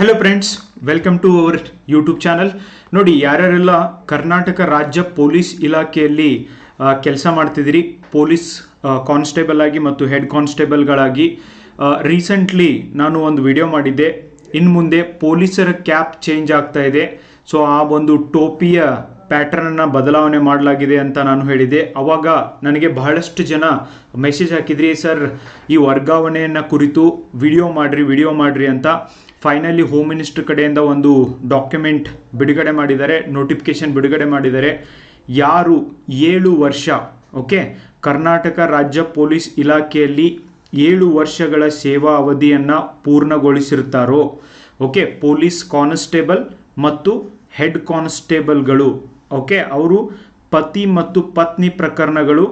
Hello friends welcome to our YouTube channel ನೋಡಿ, ಯಾರ್ಯಾರೆಲ್ಲ ಕರ್ನಾಟಕ ರಾಜ್ಯ ಪೊಲೀಸ್ ಇಲಾಖೆಯಲ್ಲಿ ಕೆಲಸ ಮಾಡ್ತಿದ್ದೀರಿ, ಪೊಲೀಸ್ ಕಾನ್ಸ್ಟೇಬಲ್ ಆಗಿ ಮತ್ತು ಹೆಡ್ ಕಾನ್ಸ್ಟೇಬಲ್ಗಳಾಗಿ ರೀಸೆಂಟ್ಲಿ ನಾನು ಒಂದು ವಿಡಿಯೋ ಮಾಡಿದ್ದೆ. ಇನ್ನು ಮುಂದೆ ಪೊಲೀಸರ ಕ್ಯಾಪ್ ಚೇಂಜ್ ಆಗ್ತಾ ಇದೆ. ಸೊ ಆ ಒಂದು ಟೋಪಿಯ ಪ್ಯಾಟರ್ನನ್ನು ಬದಲಾವಣೆ ಮಾಡಲಾಗಿದೆ ಅಂತ ನಾನು ಹೇಳಿದೆ ಅವಾಗ ನನಗೆ ಬಹಳಷ್ಟು ಜನ ಮೆಸೇಜ್ ಹಾಕಿದ್ರಿ, ಸರ್, ಈ ವರ್ಗಾವಣೆಯನ್ನು ಕುರಿತು ವಿಡಿಯೋ ಮಾಡಿರಿ ವಿಡಿಯೋ ಮಾಡಿರಿ ಅಂತ. ಫೈನಲಿ ಹೋಮ್ ಮಿನಿಸ್ಟರ್ ಕಡೆಯಿಂದ ಒಂದು ಡಾಕ್ಯುಮೆಂಟ್ ಬಿಡುಗಡೆ ಮಾಡಿದ್ದಾರೆ ನೋಟಿಫಿಕೇಶನ್ ಬಿಡುಗಡೆ ಮಾಡಿದ್ದಾರೆ. ಯಾರು ಏಳು ವರ್ಷ ಓಕೆ ಕರ್ನಾಟಕ ರಾಜ್ಯ ಪೊಲೀಸ್ ಇಲಾಖೆಯಲ್ಲಿ ಏಳು ವರ್ಷಗಳ ಸೇವಾ ಅವಧಿಯನ್ನು ಪೂರ್ಣಗೊಳಿಸಿರ್ತಾರೋ ಓಕೆ ಪೊಲೀಸ್ ಕಾನ್ಸ್ಟೇಬಲ್ ಮತ್ತು ಹೆಡ್ ಕಾನ್ಸ್ಟೇಬಲ್ಗಳು ಓಕೆ ಅವರು ಪತಿ ಮತ್ತು ಪತ್ನಿ ಪ್ರಕರಣಗಳು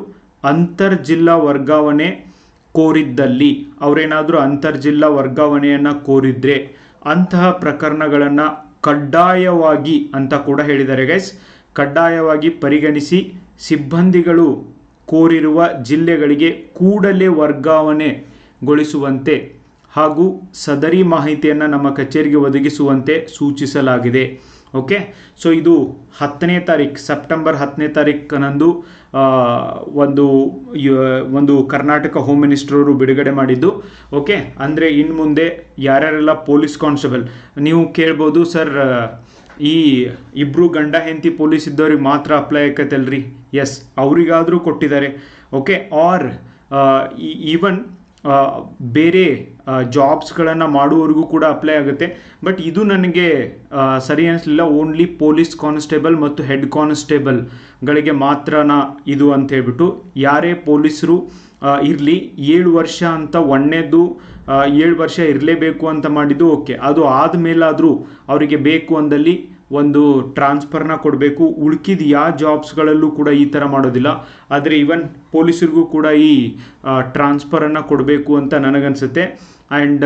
ಅಂತರ್ ಜಿಲ್ಲಾ ವರ್ಗಾವಣೆ ಕೋರಿದ್ದಲ್ಲಿ ಅವರೇನಾದರೂ ಅಂತರ್ಜಿಲ್ಲಾ ವರ್ಗಾವಣೆಯನ್ನು ಕೋರಿದ್ರೆ ಅಂತಹ ಪ್ರಕರಣಗಳನ್ನು ಕಡ್ಡಾಯವಾಗಿ ಅಂತ ಕೂಡ ಹೇಳಿದ್ದಾರೆ ಗೈಸ್ ಕಡ್ಡಾಯವಾಗಿ ಪರಿಗಣಿಸಿ ಸಿಬ್ಬಂದಿಗಳು ಕೋರಿರುವ ಜಿಲ್ಲೆಗಳಿಗೆ ಕೂಡಲೇ ವರ್ಗಾವಣೆಗೊಳಿಸುವಂತೆ ಹಾಗೂ ಸದರಿ ಮಾಹಿತಿಯನ್ನು ನಮ್ಮ ಕಚೇರಿಗೆ ಒದಗಿಸುವಂತೆ ಸೂಚಿಸಲಾಗಿದೆ. ಓಕೆ ಸೊ ಇದು ಹತ್ತನೇ ತಾರೀಕು ಸೆಪ್ಟೆಂಬರ್ ಹತ್ತನೇ ತಾರೀಕನಂದು ಆ, ಒಂದು ಒಂದು ಕರ್ನಾಟಕ ಹೋಮ್ ಮಿನಿಸ್ಟರ್ ಅವರು ಬಿಡುಗಡೆ ಮಾಡಿದ್ದು. ಓಕೆ ಅಂದರೆ ಇನ್ನು ಮುಂದೆ ಯಾರ್ಯಾರೆಲ್ಲ ಪೊಲೀಸ್ ಕಾನ್ಸ್ಟೇಬಲ್ ನೀವು ಕೇಳ್ಬೋದು ಸರ್ ಈ ಇಬ್ಬರು ಗಂಡ ಹೆಂಡತಿ ಪೊಲೀಸ್ ಇದ್ದವ್ರಿಗೆ ಮಾತ್ರ ಅಪ್ಲೈ ಆಕತ್ತಲ್ರಿ ಎಸ್ ಅವರಿಗಾದರೂ ಕೊಟ್ಟಿದ್ದಾರೆ. ಓಕೆ ಆರ್ ಈವನ್ ಬೇರೆ ಜಾಬ್ಸ್ಗಳನ್ನು ಮಾಡುವವರೆಗೂ ಕೂಡ ಅಪ್ಲೈ ಆಗುತ್ತೆ. ಬಟ್ ಇದು ನನಗೆ ಸರಿ ಅನಿಸ್ಲಿಲ್ಲ. ಓನ್ಲಿ ಪೊಲೀಸ್ ಕಾನ್ಸ್ಟೇಬಲ್ ಮತ್ತು ಹೆಡ್ ಕಾನ್ಸ್ಟೇಬಲ್ಗಳಿಗೆ ಮಾತ್ರನ ಇದು ಅಂತ ಹೇಳ್ಬಿಟ್ಟು, ಯಾರೇ ಪೊಲೀಸರು ಇರಲಿ, ಏಳು ವರ್ಷ ಅಂತ ಒಣ್ಣೆದ್ದು ಏಳು ವರ್ಷ ಇರಲೇಬೇಕು ಅಂತ ಮಾಡಿದ್ದು ಓಕೆ. ಅದು ಆದಮೇಲಾದರೂ ಅವರಿಗೆ ಬೇಕು ಅಂದಲ್ಲಿ ಒಂದು ಟ್ರಾನ್ಸ್ಫರ್ನ ಕೊಡಬೇಕು. ಉಳ್ಕಿದ ಯಾವ ಜಾಬ್ಸ್ಗಳಲ್ಲೂ ಕೂಡ ಈ ಥರ ಮಾಡೋದಿಲ್ಲ. ಆದರೆ ಈವನ್ ಪೊಲೀಸರಿಗೂ ಕೂಡ ಈ ಟ್ರಾನ್ಸ್ಫರನ್ನು ಕೊಡಬೇಕು ಅಂತ ನನಗನ್ಸುತ್ತೆ. ಆ್ಯಂಡ್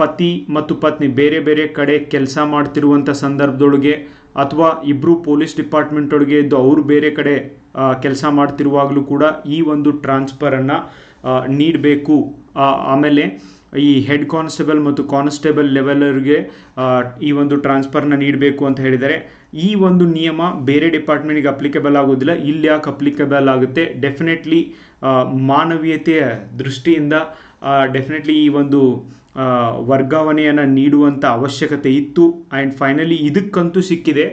ಪತಿ ಮತ್ತು ಪತ್ನಿ ಬೇರೆ ಬೇರೆ ಕಡೆ ಕೆಲಸ ಮಾಡ್ತಿರುವಂಥ ಸಂದರ್ಭದೊಳಗೆ ಅಥವಾ ಇಬ್ಬರು ಪೊಲೀಸ್ ಡಿಪಾರ್ಟ್ಮೆಂಟ್ ಒಳಗೆ ಇದ್ದು ಅವರು ಬೇರೆ ಕಡೆ ಕೆಲಸ ಮಾಡ್ತಿರುವಾಗಲೂ ಕೂಡ ಈ ಒಂದು ಟ್ರಾನ್ಸ್ಫರನ್ನು ನೀಡಬೇಕು. ಆಮೇಲೆ ಈ ಹೆಡ್ ಕಾನ್ಸ್ಟೇಬಲ್ ಮತ್ತು ಕಾನ್ಸ್ಟೇಬಲ್ ಲೆವೆಲರ್ಗೆ ಈ ಒಂದು ಟ್ರಾನ್ಸ್ಫರ್ನ ನೀಡಬೇಕು ಅಂತ ಹೇಳಿದರೆ, ಈ ಒಂದು ನಿಯಮ ಬೇರೆ ಡಿಪಾರ್ಟ್ಮೆಂಟ್ಗೆ ಅಪ್ಲಿಕೇಬಲ್ ಆಗೋದಿಲ್ಲ ಇಲ್ಲಿ ಯಾಕೆ ಅಪ್ಲಿಕೇಬಲ್ ಆಗುತ್ತೆ? ಡೆಫಿನೆಟ್ಲಿ ಮಾನವೀಯತೆಯ ದೃಷ್ಟಿಯಿಂದ ಡೆಫಿನೆಟ್ಲಿ ಈ ಒಂದು ವರ್ಗಾವಣೆಯನ್ನು ನೀಡುವಂಥ ಅವಶ್ಯಕತೆ ಇತ್ತು. ಆ್ಯಂಡ್ ಫೈನಲಿ ಇದಕ್ಕಂತೂ ಸಿಕ್ಕಿದೆ.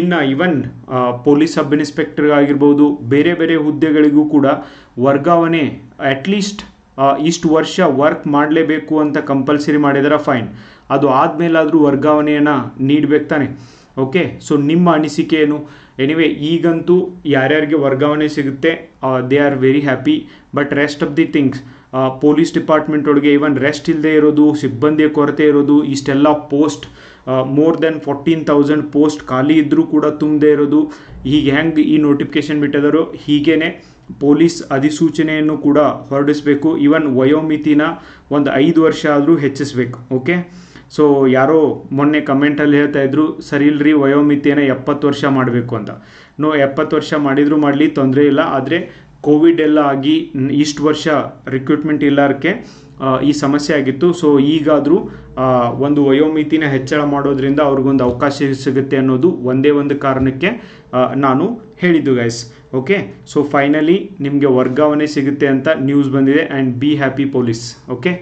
ಇನ್ನು ಇವನ್ ಪೊಲೀಸ್ ಸಬ್ ಇನ್ಸ್ಪೆಕ್ಟರ್ ಆಗಿರ್ಬೋದು, ಬೇರೆ ಬೇರೆ ಹುದ್ದೆಗಳಿಗೂ ಕೂಡ ವರ್ಗಾವಣೆ ಅಟ್ಲೀಸ್ಟ್ ಇಷ್ಟು ವರ್ಷ ವರ್ಕ್ ಮಾಡಲೇಬೇಕು ಅಂತ ಕಂಪಲ್ಸರಿ ಮಾಡಿದರೆ ಫೈನ್ ಅದು ಆದಮೇಲಾದರೂ ವರ್ಗಾವಣೆಯನ್ನು ನೀಡಬೇಕು ತಾನೆ. ಓಕೆ ಸೊ ನಿಮ್ಮ ಅನಿಸಿಕೆ ಏನು? ಎನಿವೆ ಈಗಂತೂ ಯಾರ್ಯಾರಿಗೆ ವರ್ಗಾವಣೆ ಸಿಗುತ್ತೆ they are very happy but rest of the things police department ಒಳಗೆ ಇವನ್ ರೆಸ್ಟ್ ಇಲ್ಲದೆ ಇರೋದು, ಸಿಬ್ಬಂದಿಯ ಕೊರತೆ ಇರೋದು, ಇಷ್ಟೆಲ್ಲ post more than fourteen thousand post ಖಾಲಿ ಇದ್ದರೂ ಕೂಡ ತುಂಬದೇ ಇರೋದು. ಹೀಗೆ ಹೆಂಗೆ ಈ ನೋಟಿಫಿಕೇಶನ್ ಬಿಟ್ಟಿದಾರೋ? ಹೀಗೇನೆ. ಪೊಲೀಸ್ ಅಧಿಸೂಚನೆಯನ್ನು ಕೂಡ ಹೊರಡಿಸಬೇಕು. ಈವನ್ ವಯೋಮಿತಿನ ಒಂದು ಐದು ವರ್ಷ ಆದರೂ ಹೆಚ್ಚಿಸಬೇಕು. ಓಕೆ ಸೊ ಯಾರೋ ಮೊನ್ನೆ ಕಮೆಂಟಲ್ಲಿ ಹೇಳ್ತಾ ಇದ್ರು, ಸರಿ ಇಲ್ರಿ, ವಯೋಮಿತಿಯನ್ನು ಎಪ್ಪತ್ತು ವರ್ಷ ಮಾಡಬೇಕು ಅಂತ. ನೋ ಎಪ್ಪತ್ತು ವರ್ಷ ಮಾಡಿದರೂ ಮಾಡಲಿ, ತೊಂದರೆ ಇಲ್ಲ. ಆದರೆ ಕೋವಿಡ್ ಎಲ್ಲ ಆಗಿ ಇಷ್ಟು ವರ್ಷ ರಿಕ್ರೂಟ್ಮೆಂಟ್ ಇಲ್ಲಾರಕ್ಕೆ ಈ ಸಮಸ್ಯೆ ಆಗಿತ್ತು. ಸೊ ಈಗಾದರೂ ಒಂದು ವಯೋಮಿತಿನ ಹೆಚ್ಚಳ ಮಾಡೋದ್ರಿಂದ ಅವ್ರಿಗೊಂದು ಅವಕಾಶ ಸಿಗುತ್ತೆ ಅನ್ನೋದು ಒಂದೇ ಒಂದು ಕಾರಣಕ್ಕೆ ನಾನು ಹೇಳಿದ್ದು ಗೈಸ್ ಓಕೆ ಸೊ ಫೈನಲಿ ನಿಮಗೆ ವರ್ಗಾವಣೆ ಸಿಗುತ್ತೆ ಅಂತ ನ್ಯೂಸ್ ಬಂದಿದೆ and be happy police okay